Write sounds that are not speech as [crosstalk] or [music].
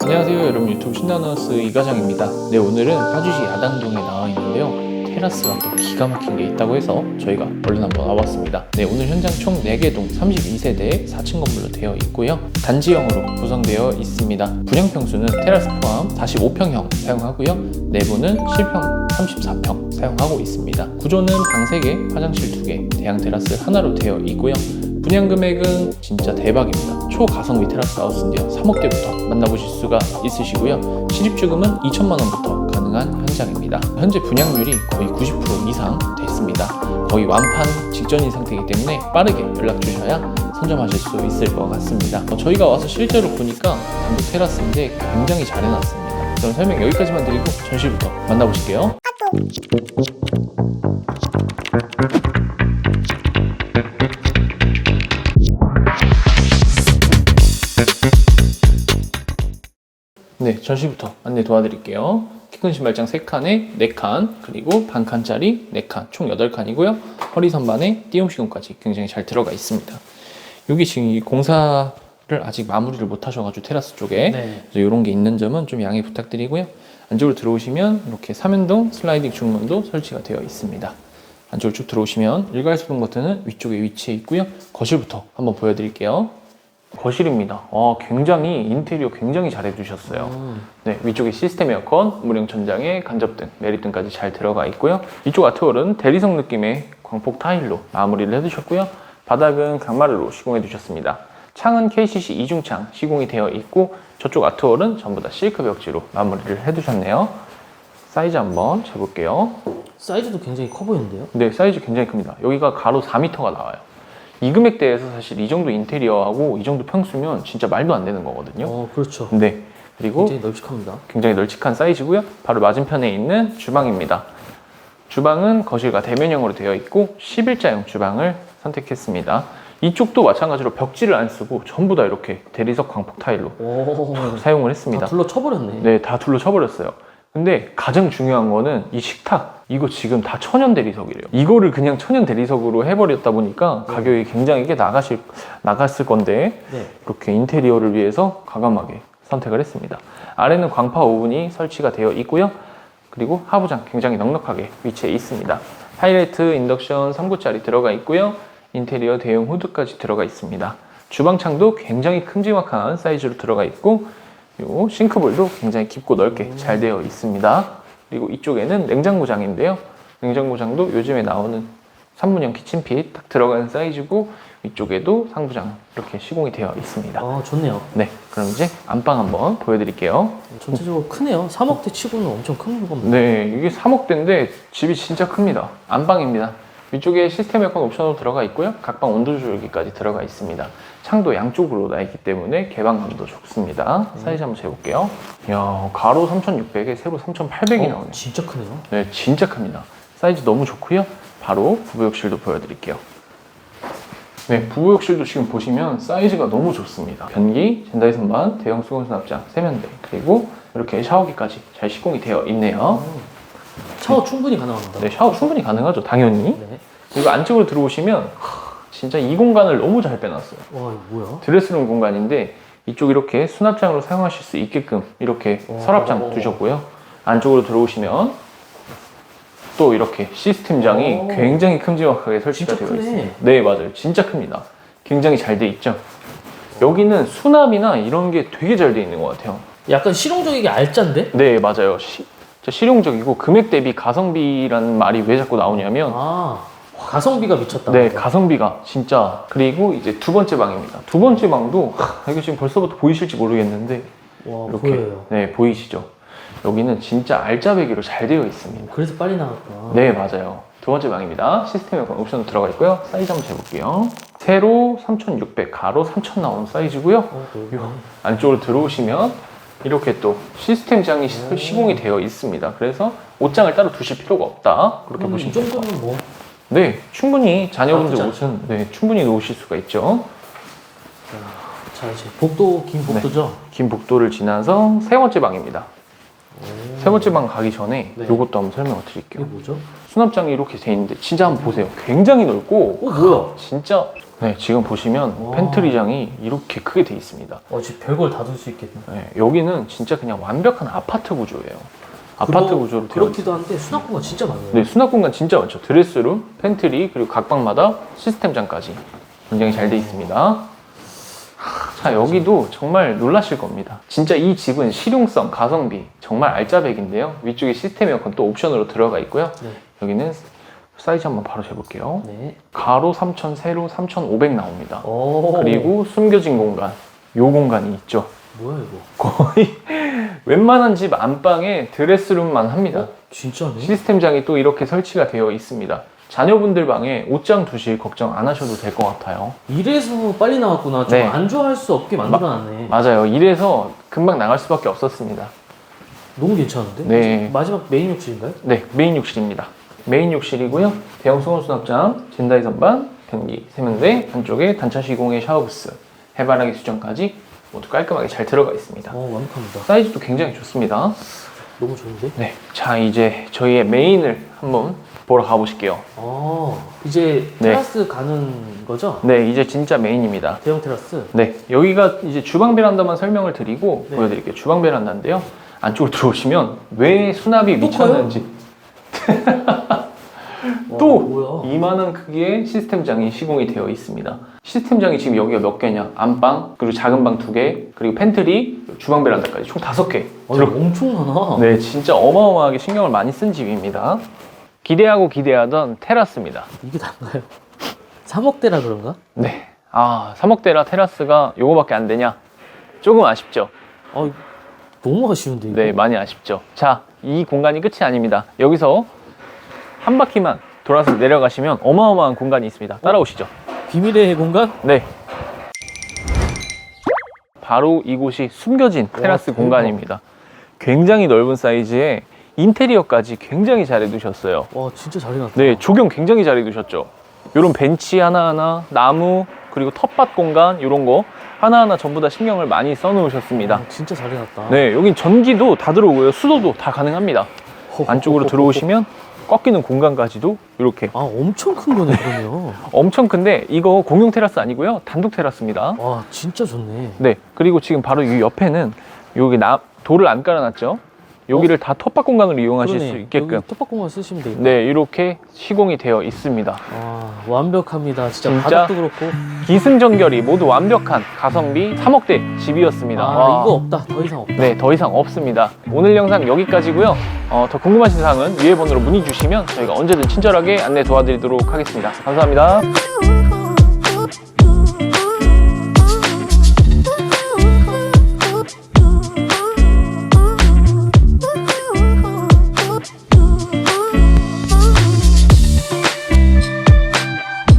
안녕하세요 여러분. 유튜브 신나너스 이과장입니다. 네 오늘은 파주시 야당동에 나와 있는데요. 테라스가 또 기가 막힌 게 있다고 해서 저희가 얼른 한번 와봤습니다. 네 오늘 현장 총 4개 동 32세대의 4층 건물로 되어 있고요. 단지형으로 구성되어 있습니다. 분양 평수는 테라스 포함 45평형 사용하고요. 내부는 실평 34평 사용하고 있습니다. 구조는 방 3개 화장실 2개 대형 테라스 하나로 되어 있고요 분양 금액은 진짜 대박입니다. 초가성비 테라스 하우스인데요. 3억대부터 만나보실 수가 있으시고요. 실입주금은 2천만 원부터 가능한 현장입니다. 현재 분양률이 거의 90% 이상 됐습니다. 거의 완판 직전인 상태이기 때문에 빠르게 연락 주셔야 선점하실 수 있을 것 같습니다. 어, 저희가 와서 실제로 보니까 단독 테라스인데 굉장히 잘 해놨습니다. 그럼 설명 여기까지만 드리고 전시부터 만나보실게요. 네, 전시부터 안내 도와드릴게요. 키 큰 신발장 3칸에 4칸, 그리고 반칸짜리 4칸, 총 8칸이고요. 허리 선반에 띄움 시공까지 굉장히 잘 들어가 있습니다. 여기 지금 이 공사를 아직 마무리를 못 하셔가지고 테라스 쪽에 네. 그래서 이런 게 있는 점은 좀 양해 부탁드리고요. 안쪽으로 들어오시면 이렇게 3연동 슬라이딩 중문도 설치가 되어 있습니다. 안쪽으로 쭉 들어오시면 일괄소동 버튼은 위쪽에 위치해 있고요. 거실부터 한번 보여드릴게요. 거실입니다. 와, 굉장히 인테리어 굉장히 잘 해주셨어요. 음. 네, 위쪽에 시스템 에어컨, 무령 천장에 간접등, 내리등까지 잘 들어가 있고요. 이쪽 아트월은 대리석 느낌의 광폭 타일로 마무리를 해두셨고요. 바닥은 강마루로 시공해 두셨습니다. 창은 KCC 이중창 시공이 되어 있고 저쪽 아트월은 전부 다 실크 벽지로 마무리를 해두셨네요. 사이즈 한번 재볼게요. 사이즈도 굉장히 커 보이는데요? 네, 사이즈 굉장히 큽니다. 여기가 가로 4m가 나와요. 이 금액대에서 사실 이 정도 인테리어하고 이 정도 평수면 진짜 말도 안 되는 거거든요. 어, 그렇죠. 네. 그리고 굉장히 널찍합니다. 굉장히 널찍한 사이즈고요. 바로 맞은편에 있는 주방입니다. 주방은 거실과 대면형으로 되어 있고 11자형 주방을 선택했습니다. 이쪽도 마찬가지로 벽지를 안 쓰고 전부 다 이렇게 대리석 광폭 타일로 오, 사용을 했습니다. 다 둘러 쳐버렸네. 네, 다 둘러 쳐버렸어요. 근데 가장 중요한 거는 이 식탁. 이거 지금 다 천연 대리석이래요. 이거를 그냥 천연 대리석으로 해버렸다 보니까 네. 가격이 굉장히 꽤 나가실, 나갔을 건데 네. 이렇게 인테리어를 위해서 과감하게 선택을 했습니다. 아래는 광파 오븐이 설치가 되어 있고요. 그리고 하부장 굉장히 넉넉하게 위치해 있습니다. 하이라이트 인덕션 3구짜리 들어가 있고요. 인테리어 대용 후드까지 들어가 있습니다. 주방창도 굉장히 큼지막한 사이즈로 들어가 있고 요 싱크볼도 굉장히 깊고 넓게 잘 되어 있습니다. 그리고 이쪽에는 냉장고장인데요. 냉장고장도 요즘에 나오는 3문형 키친핏 딱 들어간 사이즈고 위쪽에도 상부장 이렇게 시공이 되어 있습니다. 아, 좋네요. 네, 그럼 이제 안방 한번 보여드릴게요. 전체적으로 크네요. 3억대 치고는 엄청 큰 물건입니다. 네, 이게 3억대인데 집이 진짜 큽니다. 안방입니다. 위쪽에 시스템 에어컨 옵션으로 들어가 있고요. 각방 온도 조절기까지 들어가 있습니다. 창도 양쪽으로 나 있기 때문에 개방감도 좋습니다. 사이즈 한번 재볼게요. 이야, 가로 3600에 세로 3800이 어, 나오네요. 진짜 크네요. 네, 진짜 큽니다. 사이즈 너무 좋고요. 바로 부부욕실도 보여드릴게요. 네, 부부욕실도 지금 보시면 사이즈가 너무 좋습니다. 변기, 젠다이 선반, 대형 수건 수납장, 세면대, 그리고 이렇게 샤워기까지 잘 시공이 되어 있네요. 샤워 충분히 가능합니다. 네, 샤워 충분히 가능하죠, 당연히. 네. 그리고 안쪽으로 들어오시면 하, 진짜 이 공간을 너무 잘 빼놨어요. 와, 이거 뭐야? 드레스룸 공간인데 이쪽 이렇게 수납장으로 사용하실 수 있게끔 이렇게 와. 서랍장 두셨고요. 안쪽으로 들어오시면 또 이렇게 시스템장이 오. 굉장히 큼지막하게 설치가 진짜 되어 크네. 있습니다. 네, 맞아요. 진짜 큽니다. 굉장히 잘 돼 있죠. 여기는 수납이나 이런 게 되게 잘 돼 있는 것 같아요. 약간 실용적이게 알짠데? 네, 맞아요. 시- 진짜 실용적이고 금액 대비 가성비라는 말이 왜 자꾸 나오냐면 아, 가성비가 미쳤다. 네, 가성비가 진짜. 그리고 이제 두 번째 방입니다. 두 번째 방도 하, [laughs] 이거 지금 벌써부터 보이실지 모르겠는데 와, 이렇게 보여요. 네 보이시죠? 여기는 진짜 알짜배기로 잘 되어 있습니다. 그래서 빨리 나갔구나. 네 맞아요. 두 번째 방입니다. 시스템 에어컨 옵션도 들어가 있고요. 사이즈 한번 재볼게요. 세로 3600, 가로 3000 나오는 사이즈고요. 어. 안쪽으로 들어오시면 이렇게 또 시스템장이 시- 시공이 되어 있습니다. 그래서 옷장을 따로 두실 필요가 없다. 그렇게 그럼 이 보시면 됩니다. 정도면 뭐 네, 충분히 자녀분들 나쁘지 옷은 네, 충분히 놓으실 수가 있죠. 자, 이제 복도 긴 복도죠? 긴 복도를 지나서 세 번째 방입니다. 세 번째 방 가기 전에 네. 이것도 한번 설명을 이게 드릴게요. 뭐죠? 수납장이 이렇게 돼 있는데 진짜 한번 보세요. 굉장히 넓고 어, 뭐야? 진짜 네, 지금 보시면 와. 팬트리장이 이렇게 크게 돼 있습니다. 어, 지금 별걸 다 둘 수 있겠네. 네, 여기는 진짜 그냥 완벽한 아파트 구조예요. 아파트 그러- 구조로 되어 그렇기도 한데 수납 공간 진짜 많네요. 네, 수납 공간 진짜 많죠. 드레스룸, 팬트리, 그리고 각 방마다 시스템장까지 굉장히 잘 돼 있습니다. 자, 여기도 정말 놀라실 겁니다. 진짜 이 집은 실용성, 가성비 정말 알짜배기인데요. 위쪽에 시스템 에어컨 또 옵션으로 들어가 있고요. 네. 여기는 사이즈 한번 바로 재볼게요. 네. 가로 3,000, 세로 3,500 나옵니다. 오. 그리고 숨겨진 공간, 요 공간이 있죠. 뭐야 이거? 거의 [laughs] 웬만한 집 안방에 드레스룸만 합니다. 어? 진짜네. 시스템장이 또 이렇게 설치가 되어 있습니다. 자녀분들 방에 옷장 두실 걱정 안 하셔도 될 것 같아요. 이래서 빨리 나왔구나. 좀 네. 안 좋아할 수 없게 만들어놨네. 맞아요. 이래서 금방 나갈 수밖에 없었습니다. 너무 괜찮은데? 네. 마지막 메인 욕실인가요? 네, 메인 욕실입니다. 메인 욕실이고요. 대형 수건 수납장, 젠다이 선반, 변기, 세면대, 한쪽에 단차 시공의 샤워부스, 해바라기 수정까지 모두 깔끔하게 잘 들어가 있습니다. 어, 완벽합니다. 사이즈도 굉장히 좋습니다. 너무 좋은데? 네, 자 이제 저희의 메인을 한번 보러 가보실게요. 아, 이제 네. 테라스 가는 거죠? 네, 이제 진짜 메인입니다. 대형 테라스. 네, 여기가 이제 주방 베란다만 설명을 드리고 네. 보여드릴게요. 주방 베란다인데요. 안쪽으로 들어오시면 왜 수납이 또 미쳤는지 [laughs] 와, 또 뭐야? 이만한 크기의 시스템장이 시공이 되어 있습니다. 시스템장이 지금 여기가 몇 개냐? 안방, 그리고 작은 방 두 개, 그리고 팬트리, 주방 베란다까지 총 다섯 개 아, 들어. 엄청 많아. 네, 진짜 어마어마하게 신경을 많이 쓴 집입니다. 기대하고 기대하던 테라스입니다. 이게 다인가요? 3억대라 그런가? 네. 아, 3억대라 테라스가 요거밖에 안 되냐? 조금 아쉽죠? 아, 너무 아쉬운데 이거. 네, 많이 아쉽죠. 자, 이 공간이 끝이 아닙니다. 여기서 한 바퀴만 돌아서 내려가시면 어마어마한 공간이 있습니다. 따라오시죠. 비밀의 공간? 네. 바로 이곳이 숨겨진 테라스 대박. 공간입니다. 굉장히 넓은 사이즈에 인테리어까지 굉장히 잘 해두셨어요. 와, 진짜 잘 해놨다. 네, 조경 굉장히 잘 해두셨죠. 이런 벤치 하나하나, 나무, 그리고 텃밭 공간, 이런 거 하나하나 전부 다 신경을 많이 써놓으셨습니다. 아, 진짜 잘 해놨다. 네, 여긴 전기도 다 들어오고요. 수도도 다 가능합니다. 안쪽으로 들어오시면 꽉 끼는 공간까지도 이렇게 아, 엄청 큰 거네, 그러면. [laughs] 엄청 큰데 이거 공용 테라스 아니고요. 단독 테라스입니다. 와, 진짜 좋네. 네, 그리고 지금 바로 이 옆에는 여기 나, 돌을 안 깔아놨죠. 여기를 다 텃밭 공간으로 이용하실 그러네. 수 있게끔 여기 텃밭 공간 쓰시면 되겠다. 네, 이렇게 시공이 되어 있습니다. 아, 완벽합니다. 진짜, 진짜? 바닥도 그렇고. 기승전결이 모두 완벽한 가성비 3억대 집이었습니다. 아, 와. 이거 없다. 더 이상 없다. 네, 더 이상 없습니다. 오늘 영상 여기까지고요. 어, 더 궁금하신 사항은 위에 번호로 문의 주시면 저희가 언제든 친절하게 안내 도와드리도록 하겠습니다. 감사합니다. [laughs]